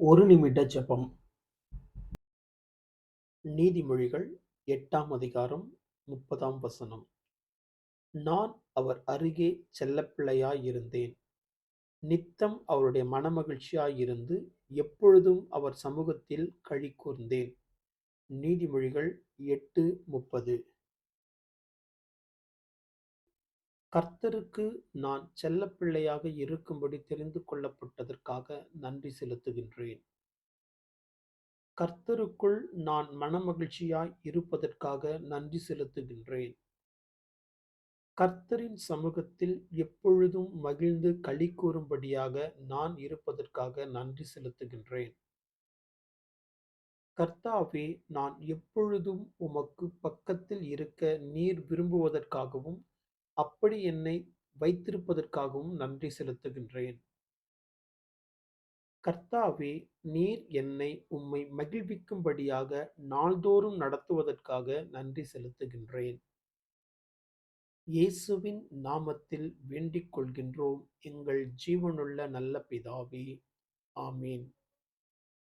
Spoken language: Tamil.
ஒரு நிமிட ஜெபம். நீதிமொழிகள் எட்டாம் அதிகாரம் முப்பதாம் வசனம். நான் அவர் அருகே செல்லப்பிள்ளையாயிருந்தேன். நித்தம் அவருடைய மனமகிழ்ச்சியாயிருந்து எப்பொழுதும் அவர் சமூகத்தில் கழி கூர்ந்தேன். நீதிமொழிகள் எட்டு முப்பது. கர்த்தருக்கு நான் செல்லப்பிள்ளையாக இருக்கும்படி தெரிந்து கொள்ளப்பட்டதற்காக நன்றி செலுத்துகின்றேன். கர்த்தருக்குள் நான் மனமகிழ்ச்சியாய் இருப்பதற்காக நன்றி செலுத்துகின்றேன். கர்த்தரின் சமூகத்தில் எப்பொழுதும் மகிழ்ந்து களி கூறும்படியாக நான் இருப்பதற்காக நன்றி செலுத்துகின்றேன். கர்த்தாவே நான் எப்பொழுதும் உமக்கு பக்கத்தில் இருக்க நீர் விரும்புவதற்காகவும் அப்படி என்னை வைத்திருப்பதற்காகவும் நன்றி செலுத்துகின்றேன். கர்த்தாவே நீர் என்னை உம்மை மகிழ்விக்கும்படியாக நாள்தோறும் நடத்துவதற்காக நன்றி செலுத்துகின்றேன். இயேசுவின் நாமத்தில் வேண்டிக் கொள்கின்றோம். எங்கள் ஜீவனுள்ள நல்ல பிதாவே. ஆமீன்.